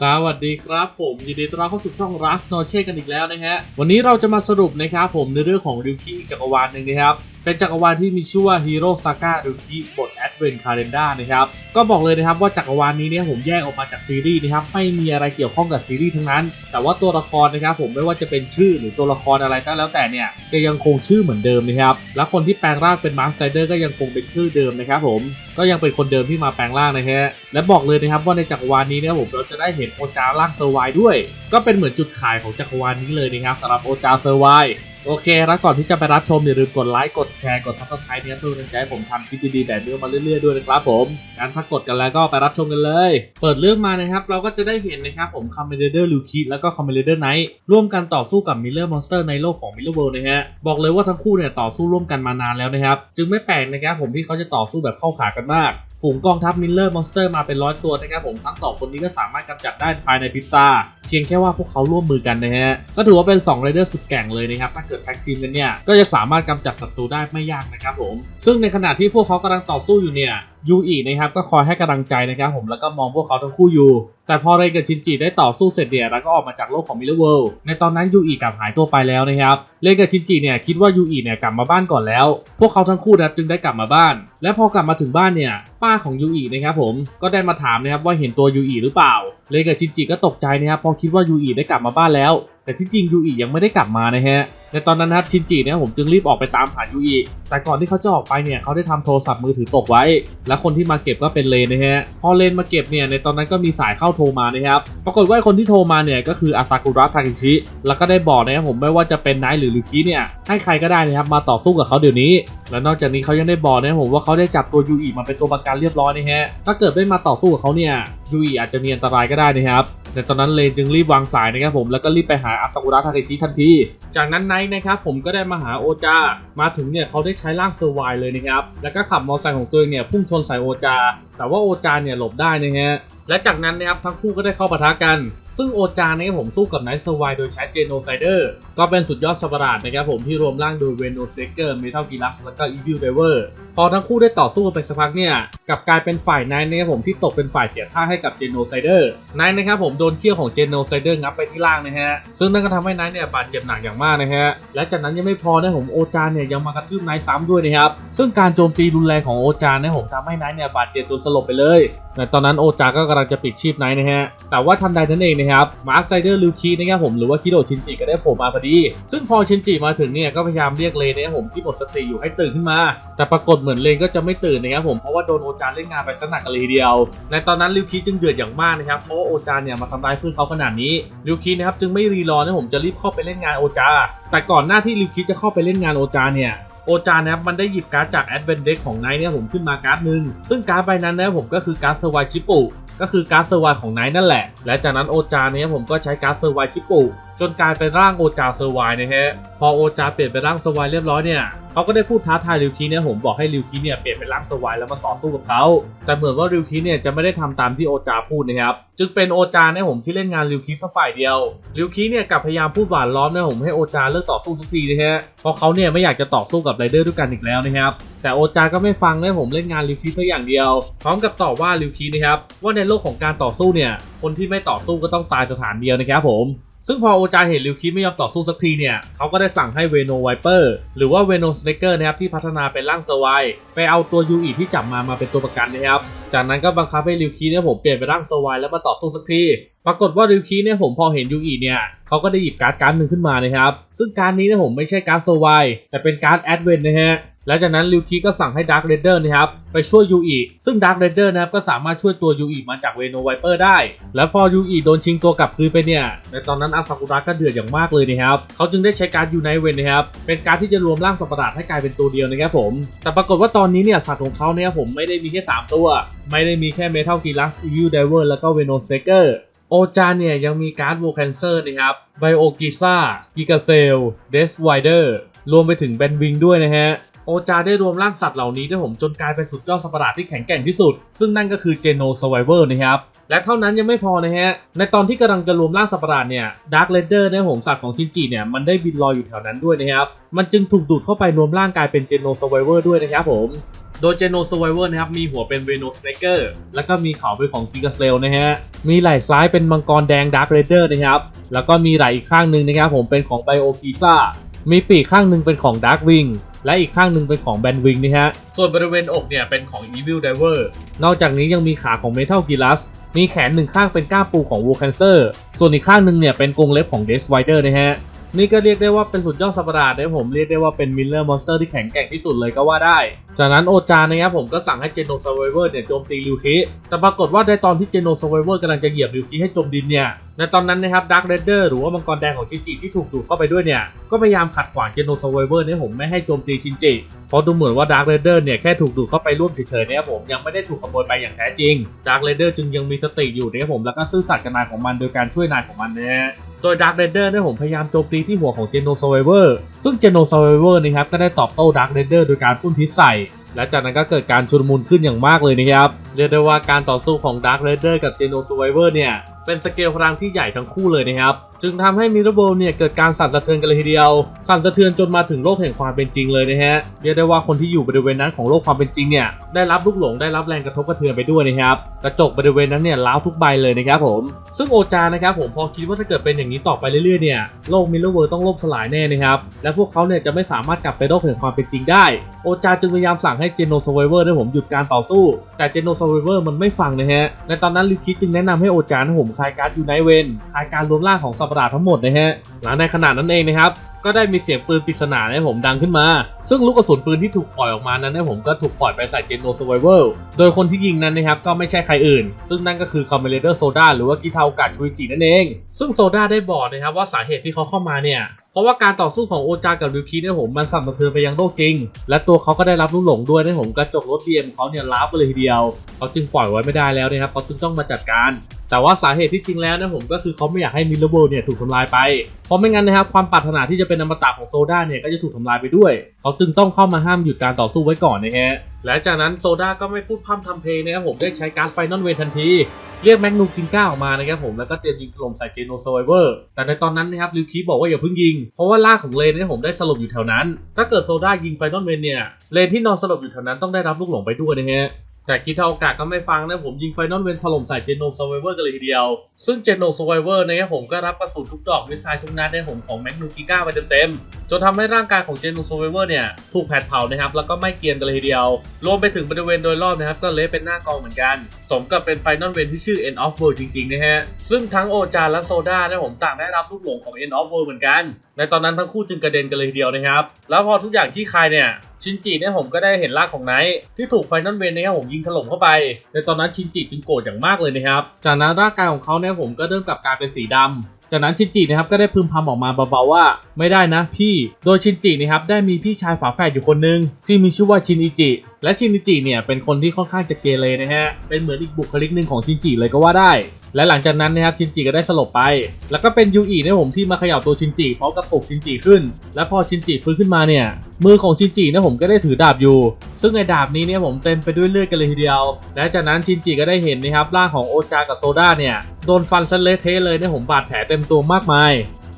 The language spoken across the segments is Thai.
สวัสดีครับผมยินดีต้อนรับเข้าสู่ช่องรัสโนเช่กันอีกแล้วนะฮะวันนี้เราจะมาสรุปนะครับผมในเรื่องของริวคิอีกจักรวาลหนึ่งนะครับเป็นจักรวาลที่มีชื่อว่าฮีโร่ซาก้าริวคิบท Advent Calendar นะครับก็บอกเลยนะครับว่าจักรวาลนี้เนี่ยผมแยกออกมาจากซีรีส์นะครับไม่มีอะไรเกี่ยวข้องกับซีรีส์ทั้งนั้น แต่ว่าตัวละครนะครับผมไม่ว่าจะเป็นชื่อหรือตัวละครอะไรก็แล้วแต่เนี่ยจะยังคงชื่อเหมือนเดิมนะครับและคนที่แปลงร่างเป็นมาร์คไซเดอร์ก็ยังคงเป็นชื่อเดิมนะครับผมก็ยังเป็นคนเดิมที่มาแปลงร่างนะฮะและบอกเลยนะครับว่าในจักรวาลนี้เนี่ยผมเราจะได้เห็นโอจาร่างเซอร์ไวด้วย ก็เป็นเหมือนจุดขายของจักรวาลนี้เลยนะครับสำหรับโอจาเซอร์ไว โอเคแล้วก่อนที่จะไปรับชมอย่าลืมกดไลค์กดแชร์กดซับสไครต์เนี่ยเพื่อเป็นกำลังใจให้ผมทำคลิปดีๆแบบนี้มาเรื่อยๆด้วยนะครับผมงั้นถ้ากดกันแล้วก็ไปรับชมกันเลย เปิดเรื่องมานะครับ เราก็จะได้เห็นนะครับผมคอมเมเดอร์ลูคิแล้วก็คอมเมเดอร์ไนท์ร่วมกันต่อสู้กับมิลเลอร์มอนสเตอร์ในโลกของมิลเลอร์เวิลด์นะฮะบอกเลยว่าทั้งคู่เนี่ยต่อสู้ร่วมกันมานานแล้วนะครับจึงไม่แปลกนะครับผมที่เขาจะต่อสู้แบบเข้าขากันมาก ฝูงกองทัพมิลเลอร์มอนสเตอร์มาเป็นร้อยตัวนะครับผมทั้งสองคนนี้ก็สามารถกำจัดได้ภายในพริบตาเพียงแค่ว่าพวกเขาร่วมมือกันนะฮะก็ถือว่าเป็น2ไรเดอร์สุดแก่งเลยนะครับถ้าเกิดแพ็กทีมกันเนี่ยก็จะสามารถกำจัดศัตรูได้ไม่ยากนะครับผมซึ่งในขณะที่พวกเขากำลังต่อสู้อยู่เนี่ย ยูอีนะครับก็คอยให้กำลังใจนะครับผมแล้วก็มองพวกเขาทั้งคู่อยู่ แต่พอเรนกับชินจิได้ต่อสู้เสร็จเนี่ยแล้วก็ออกมาจากโลกของมิเลอร์เวิลด์ในตอนนั้นยูอีกลับหายตัวไปแล้วนะครับเรนกับชินจิเนี่ยคิดว่ายูอีเนี่ยกลับมาบ้านก่อนแล้ว พวกเขาทั้งคู่นะครับจึงได้กลับมาบ้าน และพอกลับมาถึงบ้านเนี่ยป้าของยูอีนะครับผมก็ได้มาถามนะครับว่าเห็นตัวยูอีหรือเปล่า เรนกับชินจิก็ตกใจนะครับพอคิดว่ายูอีได้กลับมาบ้านแล้ว แต่ที่จริงยูอียังไม่ได้กลับมานะฮะในตอนนั้นนะครับชินจิเนี่ยผมจึงรีบออกไปตามหายูอีแต่ก่อนที่เขาจะออกไปเนี่ยเขาได้ทำโทรศัพท์มือถือตกไว้ และคนที่มาเก็บก็เป็นเลนนะฮะพอเลนมาเก็บเนี่ยในตอนนั้นก็มีสายเข้าโทรมานะครับปรากฏว่าคนที่โทรมาเนี่ยก็คืออาซากุระทากิชิแล้วก็ได้บอกนะครับผมไม่ว่าจะเป็นไนท์หรือลูคิเนี่ยให้ใครก็ได้นะครับมาต่อสู้กับเขาเดี๋ยวนี้ และนอกจากนี้เขายังได้บอกนะครับผมว่าเขาได้จับตัวยูอีมาเป็นตัวประกันเรียบร้อยนะฮะถ้าเกิดไม่มาต่อสู้กับเขาเนี่ยยูอีอาจจะมีอันตรายก็ได้ได้นะครับในตอนนั้นเลนจึงรีบวางสายนะครับผมแล้วก็รีบไปหาอาซากุระทาเคชิทันที จากนั้นไนท์นะครับผมก็ได้มาหาโอจา มาถึงเนี่ยเขาได้ใช้ร่างเซอร์ไวเลยนะครับแล้วก็ขับมอเตอร์ไซค์ของตัวเองเนี่ยพุ่งชนใส่โอจา แต่ว่าโอจาเนี่ยหลบได้นะฮะและจากนั้นนะครับทั้งคู่ก็ได้เข้าปะทะกัน ซึ่งโอจานี่ยผมสู้กับไนท์เซอร์ไวโดยใช้เจโนไซเดอร์ก็เป็นสุดยอดสัตว์ปราดนะครับผมที่รวมร่างโดยเวโนเซเกอร์เมทัลกิลัสแล้วก็อีวิลเดเวอร์พอทั้งคู่ได้ต่อสู้ไปสักพักเนี่ยกับกลายเป็นฝ่ายไนท์นะครับผมที่ตกเป็นฝ่ายเสียท่าให้กับเจโนไซเดอร์ไนท์นะครับผมโดนเขี้ยวของเจโนไซเดอร์งับไปที่ล่างนะฮะซึ่งนั่นก็ทำให้ไนท์เนี่ยบาดเจ็บหนักอย่างมากนะฮะและจากนั้นยังไม่พอนะผมโอจาเนี่ยยังมากระทืบไนท์ซ้ำด้วยนะครับซึ่งการโจมตีรุนแรงของโอจาเนี่ยผมทำให้ไนท์เนี่ยบาดเจ็บจนสลบไปเลยแต่ตอนนั้นโอจาก็กำลังจะปิดชีพไนท์นะฮะแต่ว่าทันใดนั้นเองนะครับมาร์คไซเดอร์ลิวคีนะครับผมหรือว่าคิโดชินจิก็ได้โผล่มาพอดี ซึ่งพอชินจิมาถึงเนี่ยก็พยายามเรียกเลนนะครับผมที่หมดสติอยู่ให้ตื่นขึ้นมา แต่ปรากฏเหมือนเลนก็จะไม่ตื่นนะครับผมเพราะว่าโดนโอจานเล่นงานไปสนักกันเลยทีเดียว ในตอนนั้นลิวคีจึงเดือดอย่างมากนะครับเพราะว่าโอจานเนี่ยมาทำร้ายเพื่อนเขาขนาดนี้ลิวคีนะครับจึงไม่รีรอนะผมจะรีบเข้าไปเล่นงานโอจาแต่ก่อนหน้าที่ลิวคีจะเข้าไปเล่นงานโอจาเนี่ย โอจานะครับมันได้หยิบการ์ดจากแอดเวนเด็กของไนท์เนี่ยผมขึ้นมาการ์ดหนึ่งซึ่งการ์ดใบนั้นนะผมก็คือการ์ดเซอร์ไวชิปุก็คือการ์ดเซอร์ไวของไนท์นั่นแหละ และจากนั้นโอจาเนี่ยผมก็ใช้การ์ดเซอร์ไวชิปุจนกลายเป็นร่างโอจาเซอร์ไวนะฮะพอโอจาเปลี่ยนเป็นร่างเซอร์ไวเรียบร้อยเนี่ยเขาก็ได้พูดท้าทายริวคีเนี่ยผมบอกให้ริวคีเนี่ยเปลี่ยนเป็นร่างเซอร์ไวแล้วมาต่อสู้กับเขาแต่เหมือนว่าริวคีเนี่ยจะไม่ได้ทำตามที่โอจาพูดนะครับจึงเป็นโอจาเนี่ยผมที่เล่นงานริวคีสักฝ่ายเดียวริวคีเนี่ยกลับพยายามพูดหวานล้อมเนี่ยผมให้โอจาเลิกต่อสู้สักทีนะฮะเพราะเขาเนี่ยไม่อยากจะต่อสู้กับไรเดอร์ด้วยกันอีกแล้วนะครับแต่โอจาก็ไม่ฟังนะผมเล่นงานริวคีสักอย่างเดียว พร้อมกับต่อว่าริวคีนะครับว่าในโลกของการต่อสู้เนี่ยคนที่ไม่ต่อสู้ก็ต้องตายสถานเดียวนะครับผม ซึ่งพอโอจาเห็นริวคีไม่ยอมต่อสู้สักทีเนี่ย เขาก็ได้สั่งให้เวโนไวเปอร์หรือว่าเวโนสเนเกอร์นะครับที่พัฒนาเป็นร่างเซอร์ไปเอาตัวยูอีที่จับมามาเป็นตัวประกันนะครับ จากนั้นก็บังคับให้ริวคีเนี่ยผมเปลี่ยนเป็นร่างเซอร์ไวแล้วมาต่อสู้สักที ปรากฏว่าริวคีเนี่ยผมพอเห็นยูอีเนี่ยเขาก็ได้หยิบการ์ดการ์ดหนึ่งขึ้นมานะครับ ซึ่งการ์ดนี้เนี่ยผมไม่ใช่การ์ดเซอร์ไวแต่เป็นการ์ดแอดเวนนะฮะ และจากนั้นริวคีก็สั่งให้ดาร์ r เรเดอร์นะครับไปช่วยยูอีซึ่งดาร์ r เรเดอร์นะครับก็สามารถช่วยตัวยูอีมาจากเวโนไวเปอร์ได้ แล้วพอยูอีโดนชิงตัวกลับคืนไปเนี่ย ในตอนนั้นอาซากุระก็เดือดอย่างมากเลยนะครับ เขาจึงได้ใช้การยูไนเวนนะครับ เป็นการที่จะรวมร่างสัตว์ประหลาดให้กลายเป็นตัวเดียวนะครับผม แต่ปรากฏว่าตอนนี้เนี่ยสัตว์ของเขาเนี่ยผมไม่ได้มีแค่ 3 ตัว ไม่ได้มีแค่เมทัลกีลัสอีวิลเดเวอร์แล้วก็เวโนเซเกอร์โอจาเนี่ยยังมีการ์ดโวแคนเซอร์นะครับไบโอกิซ่ากิกาเซลเดสไวเดอร์รวมไปถึงแบนวิงด้วยนะฮะ โอจาได้รวมร่างสัตว์เหล่านี้ได้ผมจนกลายเป็นสุดยอดสัตว์ประหลาดที่แข็งแกร่งที่สุด ซึ่งนั่นก็คือเจโนสไวเวอร์นะครับและเท่านั้นยังไม่พอนะฮะ ในตอนที่กำลังจะรวมร่างสัตว์ประหลาดเนี่ยดาร์ r เ a เดอร์ในะผมสัตว์ของชินจิเนี่ยมันได้บินลอยอยู่แถวนั้นด้วยนะครับ มันจึงถูกดูดเข้าไปรวมร่างกลายเป็นเจโนสไวเวอร์ด้วยนะครับผม โดยเจโนสไวเวอร์นะครับมีหัวเป็นเวโนสเนเกอร์แล้วก็มีเขาเป็นของกิกาเซลนะฮะ มีไหล่ซ้ายเป็นมังกรแดงดาร์ r เรเดอร์นะครับ แล้วก็มีไหล่อีกข้างหนึ่งนะครับผมเป็นของไบโอพีซ่า มีปีกข้างหนึ่งเป็นของดาร์ w วิง และอีกข้างหนึ่งเป็นของแบนวิงนะฮะ ส่วนบริเวณอกเนี่ยเป็นของ Evil Diver นอกจากนี้ยังมีขาของ Metal Gilas มีแขนหนึ่งข้างเป็นก้ามปูของ w o l c a n c e r ส่วนอีกข้างหนึ่งเนี่ยเป็นกรงเล็บของ Death Rider นะฮะ นี่ก็เรียกได้ว่าเป็นสุดยอดสัตว์ประหลาดนะผมเรียกได้ว่าเป็นมิลเลอร์มอนสเตอร์ที่แข็งแกร่งที่สุดเลยก็ว่าได้จากนั้นโอจานะครับผมก็สั่งให้เจโนซ u เวอร์เนี่ยโจมตีริวคิแต่ปรากฏว่าในตอนที่เจโนซ u เวอร์กำลังจะเหยียบริวคิให้จมดินเนี่ย ในตอนนั้นนะครับดักเรเดอร์หรือว่ามังกรแดงของชินจิที่ถูกดูดเข้าไปด้วยเนี่ย ก็พยายามขัดขวางเจโนซ u เวอร์เนี่ยผมไม่ให้โจมตีชินจิ เพราะดูเหมือนว่าดาร์ r เรเดอร์เนี่ยแค่ถูกดูดเข้าไปร่วมเฉยๆนะครับผมยังไม่ได้ถูกขโมยไปอย่างแท้จริงดาร์ r เรเดอร์จึงยังมีสติอยู่นะครับผมแล้วก็ซื่อสัตย์กับนายของมันโดยการช่วยนายของมันนะโดย Dark Raider เนี่ยผมพยายามโจมตีที่หัวของ Geno Survivor ซึ่ง Geno Survivor นะครับก็ได้ตอบโต้ Dark Raider โดยการพ่นพิษใส่ และจากนั้นก็เกิดการชุลมุนขึ้นอย่างมากเลยนะครับ เรียกได้ว่าการต่อสู้ของ Dark Raider กับ Geno Survivor เนี่ย เป็นสเกลพลังที่ใหญ่ทั้งคู่เลยนะครับ จึงทำให้มิราโบลเนี่ยเกิดการสั่นสะเทือนกันเลยทีเดียว สั่นสะเทือนจนมาถึงโลกแห่งความเป็นจริงเลยนะฮะเรียกได้ว่าคนที่อยู่บริเวณนั้นของโลกความเป็นจริงเนี่ยได้รับลูกหลงได้รับแรงกระทบกระเทือนไปด้วยนะครับกระจกบริเวณนั้นเนี่ยล้าวทุกใบเลยนะครับผมซึ่งโอจานะครับผมพอคิดว่าถ้าเกิดเป็นอย่างนี้ต่อไปเรื่อยๆเนี่ยโลกมิลเลอร์เวิร์ต้องล่มสลายแน่นะครับและพวกเขาเนี่ยจะไม่สามารถกลับไปโลกแห่งความเป็นจริงได้ โอจาจึงพยายามสั่งให้เจโน s u r v i v o r ได้ผมหยุดการต่อสู้ แต่เจโน s u r v i v o r มันไม่ฟังนะฮะในตอนนั้นลิคิดจึงแนะนำให้โอจาผมคลายการ์ดยูไนเวนคลายการรวมร่างของสัตว์ประหลาดทั้งหมดนะฮะและในขณะนั้นเองนะครับ ก็ได้มีเสียงปืนปริศนาให้ผมดังขึ้นมา ซึ่งลูกกระสุนปืนที่ถูกปล่อยออกมานั้นนะผมก็ถูกปล่อยไปใส่เจนโน s u r v i v o r โดยคนที่ยิงนั้นนะครับก็ไม่ใช่ใครอื่น ซึ่งนั่นก็คือคอมเมเลเดอร์โซดาหรือว่ากิทากาชุยจินั่นเอง ซึ่งโซดาได้บอกนะครับว่าสาเหตุที่เขาเข้ามาเนี่ยเพราะว่าการต่อสู้ของโอจากับริวคิเนี่ยผมมันสั่นสะเทือนไปยังโลกจริง และตัวเขาก็ได้รับลูกหลงด้วยนะผมกระจกรถ BM เขาเนี่ยล้าไปเลยทีเดียว เขาจึงปล่อยไว้ไม่ได้แล้วนะครับเขาจึงต้องมาจัดการ แต่ว่าสาเหตุที่จริงแล้วนะผมก็คือเขาไม่อยากให้มิลเลอร์เวิลด์เนี่ยถูกทำลายไป เพราะไม่งั้นนะครับความปรารถนาที่จะเป็นอมตะของโซดาเนี่ยก็จะถูกทำลายไปด้วย เขาจึงต้องเข้ามาห้ามหยุดการต่อสู้ไว้ก่อนนะฮะและจากนั้นโซดาก็ไม่พูดพร่ำทำเพลงนะครับผมได้ใช้การดไฟนอลเวนทันที เรียกแมกนูกินก้าออกมานะครับผมแล้วก็เตรียมยิงถล่มใส่เจโนโซเวอร์ แต่ในตอนนั้นนะครับลิวคีบอกว่าอย่าเพิ่งยิง เพราะว่าล่าของเลนเนี่ยผมได้สลบอยู่แถวนั้น ถ้าเกิดโซดายิงไฟนอลเวนเนี่ยเลนที่นอนสลบอยู่แถวนั้นต้องได้รับลูกหลงไปด้วยนะฮะ แต่คิดเท่าโอกาสก็ไม่ฟังนะผมยิงไฟนอลเวนถล่มใส่เจโน s u r v i v o r กันเลยทีเดียว ซึ่งเจโน s u r v i v o r นะครับผมก็รับกระสุนทุกดอกมิสไซล์ทุกนัดในผมของแมกนูกิก้าไปเต็มๆ จนทำให้ร่างกายของเจโน s u r v i v o r เนี่ย ถูกแผดเผานะครับ แล้วก็ไม่เกียมกันเลยทีเดียว รวมไปถึงบริเวณโดยรอบนะครับ ก็เละเป็นหน้ากองเหมือนกัน สมกับเป็นไฟนอลเวนที่ชื่อ End of World จริงๆนะฮะ ซึ่งทั้งโอจาและโซดานะผมต่างได้รับลูกหลงของ End of World เหมือนกัน ในตอนนั้นทั้งคู่จึงกระเด็นกันเลยทีเดียวนะครับ แล้วพอทุกอย่างที่คลายเนี่ย ชินจิเนี่ยผมก็ได้เห็นรากของไนท์ที่ถูกไฟนอลเวนนะครับผมยิงถล่มเข้าไป ในตอนนั้นชินจิจึงโกรธอย่างมากเลยนะครับจากนั้นร่างกายของเขาเนี่ยผมก็เริ่มกลับกลายเป็นสีดำจากนั้นชินจินะครับก็ได้พึมพำออกมาเบาๆว่าไม่ได้นะพี่ โดยชินจินะครับได้มีพี่ชายฝาแฝดอยู่คนหนึงที่มีชื่อว่าชินอิจิ และชินิจิเนี่ยเป็นคนที่ค่อนข้างจะเกเรนะฮะ เป็นเหมือนอีกบุคลิกหนึ่งของชินจิเลยก็ว่าได้ และหลังจากนั้นนะครับชินจิก็ได้สลบไป แล้วก็เป็นยูอิเนี่ยผมที่มาเขย่าตัวชินจิพร้อมกับปลุกชินจิขึ้น และพอชินจิฟื้นขึ้นมาเนี่ย มือของชินจิเนี่ยผมก็ได้ถือดาบอยู่ ซึ่งไอ้ดาบนี้เนี่ยผมเต็มไปด้วยเลือดกันเลยทีเดียว และจากนั้นชินจิก็ได้เห็นนะครับร่างของโอจากับโซดาเนี่ยโดนฟันซะเละเทะเลยเนี่ยผมบาดแผลเต็มตัวมากมาย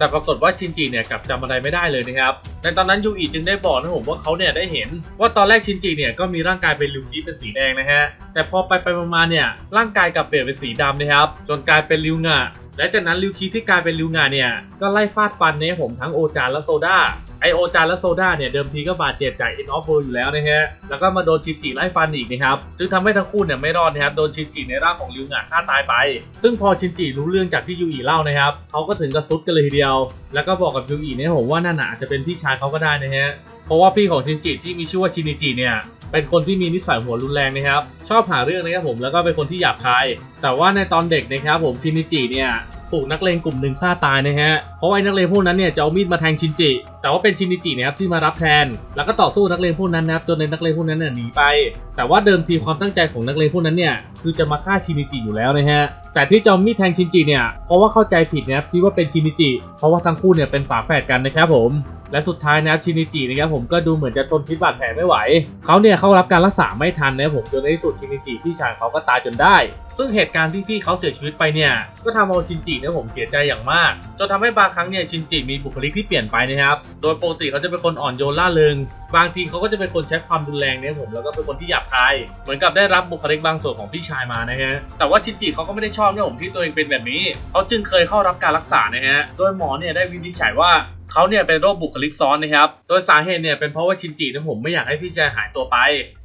แต่ปรากฏว่าชินจิเนี่ยกลับจำอะไรไม่ได้เลยนะครับในตอนนั้นยูอิจึงได้บอกนะผมว่าเขาเนี่ยได้เห็น ว่าตอนแรกชินจิเนี่ยก็มีร่างกายเป็นลิวกิเป็นสีแดงนะฮะแต่พอไปไปมาเนี่ยร่างกายกลับเปลี่ยนเป็นสีดำนะครับจนกลายเป็นลิวงะและจากนั้นลิวคิที่กลายเป็นลิวงะเนี่ยก็ไล่ฟาดฟันเนี่ยผมทั้งโอจานและโซดา ไอโอจานและโซดาเนี่ยเดิมทีก็บาดเจ็บจากอินออฟเวิร์อยู่แล้วนะฮะ แล้วก็มาโดนชินจิไล่ฟันอีกนะครับ จึงทำให้ทั้งคู่เนี่ยไม่รอดนะครับ โดนชินจิในร่างของริวงะฆ่าตายไป ซึ่งพอชินจิรู้เรื่องจากที่ยูอิเล่านะครับ เขาก็ถึงกระซุดกันเลยทีเดียว แล้วก็บอกกับยูอิเนี่ยผมว่านั่นน่ะอาจจะเป็นพี่ชายเขาก็ได้นะฮะ เพราะว่าพี่ของชินจิที่มีชื่อว่าชินิจิเนี่ยเป็นคนที่มีนิสัยหัวรุนแรงนะครับ ชอบหาเรื่องนะครับผม แล้วก็เป็นคนที่หยาบคาย แต่ว่าในตอนเด็กนะครับผมชินิจิเนี่ย ถูกนักเลงกลุ่มหนึ่งฆ่าตายนะฮะ เพราะไอ้นักเลงพวกนั้นเนี่ยจะเอามีดมาแทงชินจิ แต่ว่าเป็นชินิจินะครับที่มารับแทน แล้วก็ต่อสู้นักเลงพวกนั้นนะครับจนในนักเลงพวกนั้นเนี่ยหนีไป แต่ว่าเดิมทีความตั้งใจของนักเลงพวกนั้นเนี่ยคือจะมาฆ่าชินิจิอยู่แล้วนะฮะ แต่ที่จะเอามีดแทงชินจิเนี่ยเพราะว่าเข้าใจผิดนะครับคิดว่าเป็นชินิจิ เพราะว่าทั้งคู่เนี่ยเป็นฝาแฝดกันนะครับผม และสุดท้ายนะครับชินิจินะครับผมก็ดูเหมือนจะทนพิษบาดแผลไม่ไหว เขาเนี่ยเข้ารับการรักษาไม่ทันนะครับผมจนในที่สุดชินิจิพี่ชายเขาก็ตายจนได้ ซึ่งเหตุการณ์ที่พี่เขาเสียชีวิตไปเนี่ยก็ทำเอาชินจิเนี่ยผมเสียใจอย่างมาก จนทำให้บางครั้งเนี่ยชินจิมีบุคลิกที่เปลี่ยนไปนะครับ โดยปกติเขาจะเป็นคนอ่อนโยนล่าเริงบางทีเขาก็จะเป็นคนใช้ความรุนแรงเนี่ยผมแล้วก็เป็นคนที่หยาบคาย เหมือนกับได้รับบุคลิกบางส่วนของพี่ชายมานะฮะแต่ว่าชินจิเขาก็ไม่ได้ชอบเนี่ยผมที่ตัวเองเป็นแบบนี้ เขาจึงเคยเข้ารับการรักษานะฮะโดยหมอเนี่ยได้วินิจฉัยว่า เขาเนี่ยเป็นโรคบุคลิกซ้อนนะครับ โดยสาเหตุเนี่ยเป็นเพราะว่าชินจิเนี่ยผมไม่อยากให้พี่ชายหายตัวไป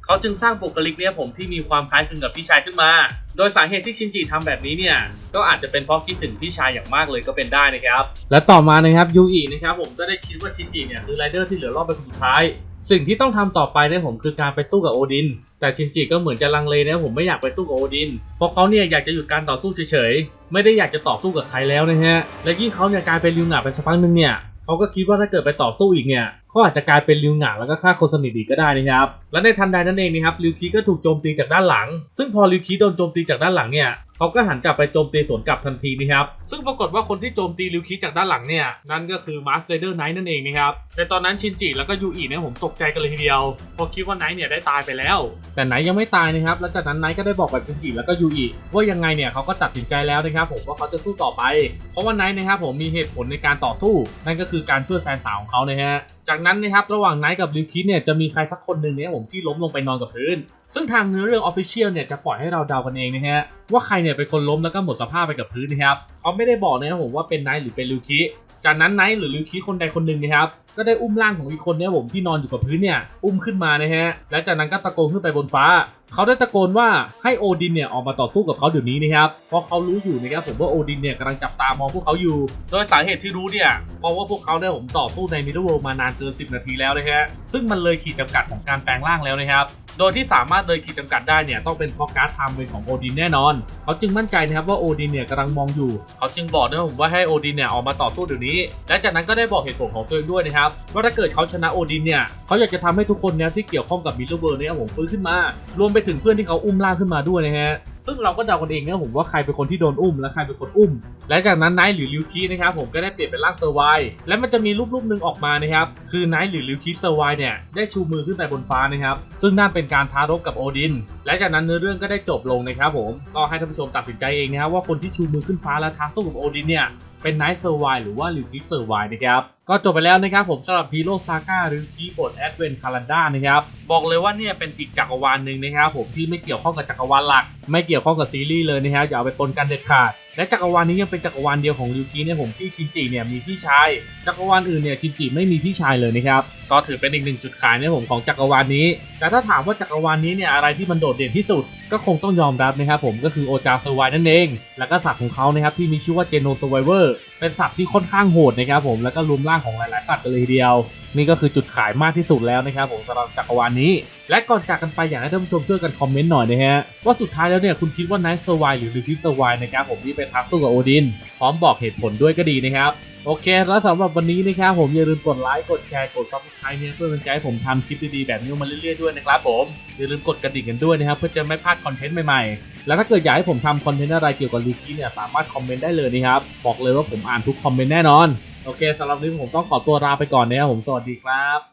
เขาจึงสร้างบุคลิกเนี่ยผมที่มีความคล้ายคลึงกับพี่ชายขึ้นมา โดยสาเหตุที่ชินจิทำแบบนี้เนี่ย ก็อาจจะเป็นเพราะคิดถึงพี่ชายอย่างมากเลยก็เป็นได้นะครับ และต่อมานะครับยูอินะครับผมก็ได้คิดว่าชินจิเนี่ยคือไรเดอร์ที่เหลือรอบเป็นคนสุดท้ายสิ่งที่ต้องทำต่อไปเนี่ยผมคือการไปสู้กับโอดิน แต่ชินจิก็เหมือนจะลังเลนะผมไม่อยากไปสู้กับโอดิน เพราะเขาเนี่ยอยากจะหยุดการต่อสู้เฉยๆ ไม่ได้อยากจะต่อสู้กับใครแล้วนะฮะ และยิ่งเขาเนี่ยกลายเป็นลิวหงาไปสักพักหนึงเนี่ย เขาก็คิดว่าถ้าเกิดไปต่อสู้อีกเนี่ยเขาอาจจะกลายเป็นลิวหงาแล้วก็ฆ่าคนสนิทอีกก็ได้นะครับและในทันใดนั้นเองนะครับลิวคีก็ถูกโจมตีจากด้านหลัง ซึ่งพอลิวคีโดนโจมตีจากด้านหลังเนี่ย เขาก็หันกลับไปโจมตีสวนกลับทันทีนะครับ ซึ่งปรากฏว่าคนที่โจมตีลิวคีจากด้านหลังเนี่ย นั่นก็คือมาสเ r เดอร์ไนท์นั่นเองนะครับในตอนนั้นชินจิแล้วก็ยูอิเนี่ยผมตกใจกันเลยทีเดียวเพราะคิดว่าไนท์เนี่ยได้ตายไปแล้ว แต่ไนท์ยังไม่ตายนะครับแล้วจากนั้นไนท์ก็ได้บอกกับชินจิแล้วก็ยูอิว่ายังไงเนี่ยเขาก็ตัดสินใจแล้วนะครับผมว่าเขาจะสู้ต่อไป เพราะว่าไนท์นะครับผมมีเหตุผลในการต่อสู้ นั่นก็คือการช่วยแฟนสาวของเขานะฮะจากนั้นนะครับระหว่างไนท์กับลิวคิเนี่ยจะมีใครสักคนหนึ่งเนี่ยผมที่ล้มลงไปนอนกับพื้น ซึ่งทางเนื้อเรื่องออฟฟิเชียลเนี่ยจะปล่อยให้เราเดากันเองนะฮะว่าใครเนี่ยเป็นคนล้มแล้วก็หมดสภาพไปกับพื้นนะครับเขาไม่ได้บอกนะครับผมว่าเป็นไนท์หรือเป็นลูคิจากนั้นไนท์หรือลูคิคนใดคนหนึ่งนะครับก็ได้อุ้มร่างของอีกคนเนี่ยผมที่นอนอยู่กับพื้นเนี่ยอุ้มขึ้นมานะฮะและจากนั้นก็ตะโกนขึ้นไปบนฟ้า เขาได้ตะโกนว่าให้โอดินเนี่ยออกมาต่อสู้กับเขาเดี๋ยวนี้นะครับเพราะเขารู้อยู่นะครับผมว่าโอดินเนี่ยกำลังจับตามองพวกเขาอยู่ โดยสาเหตุที่รู้เนี่ยเพราะว่าพวกเขาเนี่ยผมต่อสู้ในมิดเดิลเวิลด์มานานเกิน 10 นาทีแล้วนะฮะซึ่งมันเลยขีดจำกัดของการแปลงร่างแล้วนะครับโดยที่สามารถเลยขีดจำกัดได้เนี่ยต้องเป็นเพราะการ์ดไทม์เวนของโอดินแน่นอน เขาจึงมั่นใจนะครับว่าโอดินเนี่ยกำลังมองอยู่ เขาจึงบอกนะครับผมว่าให้โอดินเนี่ยออกมาต่อสู้เดี๋ยวนี้ และจากนั้นก็ได้บอกเหตุผลของตัวเองด้วยนะครับว่าถ้าเกิดเขาชนะโอดินเนี่ยเขาอยากจะทำให้ทุกคนเนี่ยที่เกี่ยวข้องกับมิลเลเวิร์เนี่ยผมฟื้นขึ้นมา รวมไปถึงเพื่อนที่เขาอุ้มล่าขึ้นมาด้วยนะฮะซึ่งเราก็เดากันเองนะผมว่าใครเป็นคนที่โดนอุ้มและใครเป็นคนอุ้ม และจากนั้นไนท์หรือลิวคีนะครับผมก็ได้เปลี่ยนเป็นร่างเซอร์ไวและมันจะมีรูปรูปหนึ่งออกมานะครับคือไนท์หรือลิวคีเซอร์ไวเนี่ยได้ชูมือขึ้นไปบนฟ้านะครับซึ่งนั่นเป็นการท้ารบกับโอดิน และจากนั้นเนื้อเรื่องก็ได้จบลงนะครับผมก็ให้ท่านผู้ชมตัดสินใจเองนะครับว่าคนที่ชูมือขึ้นฟ้าและท้าสู้กับโอดินเนี่ยเป็นไนท์เซอร์ไวหรือว่าลิวคิเซอร์ไวนะครับก็จบไปแล้วนะครับผมสำหรับฮีโร่ซาก้าหรือคีบทแอดเวนคารันดานะครับบอกเลยว่าเนี่ยเป็นอีกจักรวาลหนึ่งนะครับผมที่ไม่เกี่ยวข้องกับจักรวาลหลักไม่เกี่ยวข้องกับซีรีส์เลยนะครับอย่าเอาไปปนกันเด็ดขาด และจักรวาลนี้ยังเป็นจักรวาลเดียวของลิวกิเนี่ยผมที่ชินจิเนี่ยมีพี่ชาย จักรวาลอื่นเนี่ยชินจิไม่มีพี่ชายเลยนะครับก็ถือเป็นอีกหนึ่งจุดขายในผมของจักรวาลนี้ แต่ถ้าถามว่าจักรวาลนี้เนี่ยอะไรที่มันโดดเด่นที่สุด ก็คงต้องยอมรับนะครับผมก็คือโอจาเซอร์ไวนั่นเอง แล้วก็สัตว์ของเขานะครับที่มีชื่อว่าเจโนเซอร์ไวเวอร์เป็นสัตว์ที่ค่อนข้างโหดนะครับผมแล้วก็รวมร่างของหลายๆสัตว์กันเลยทีเดียว นี่ก็คือจุดขายมากที่สุดแล้วนะครับผมสำหรับจักรวาลนี้ และก่อนจากกันไปอยากให้ท่านผู้ชมช่วยกันคอมเมนต์หน่อยนะฮะว่าสุดท้ายแล้วเนี่ยคุณคิดว่าไนท์เซอร์ไวหรือลิทิเซอร์ไวนะครับผมที่เป็นทักสู้กับโอดิน พร้อมบอกเหตุผลด้วยก็ดีนะครับโอเค แล้วสำหรับวันนี้นะครับผมอย่าลืมกดไลค์กดแชร์กดซับสไครต์เนี่ยเพื่อเป็นใจให้ผมทำคลิปดีๆแบบนี้มาเรื่อยๆด้วยนะครับผมอย่าลืมกดกระดิ่งกันด้วยนะครับเพื่อจะไม่พลาดคอนเทนต์ใหม่ๆ แล้วถ้าเกิดอยากให้ผมทำคอนเทนต์อะไรเกี่ยวกับลูกี้เนี่ยสามารถคอมเมนต์ได้เลยนะครับบอกเลยว่าผมอ่านทุกคอมเมนต์แน่นอน โอเคสำหรับวันนี้ผมต้องขอตัวลาไปก่อนนะครับผมสวัสดีครับ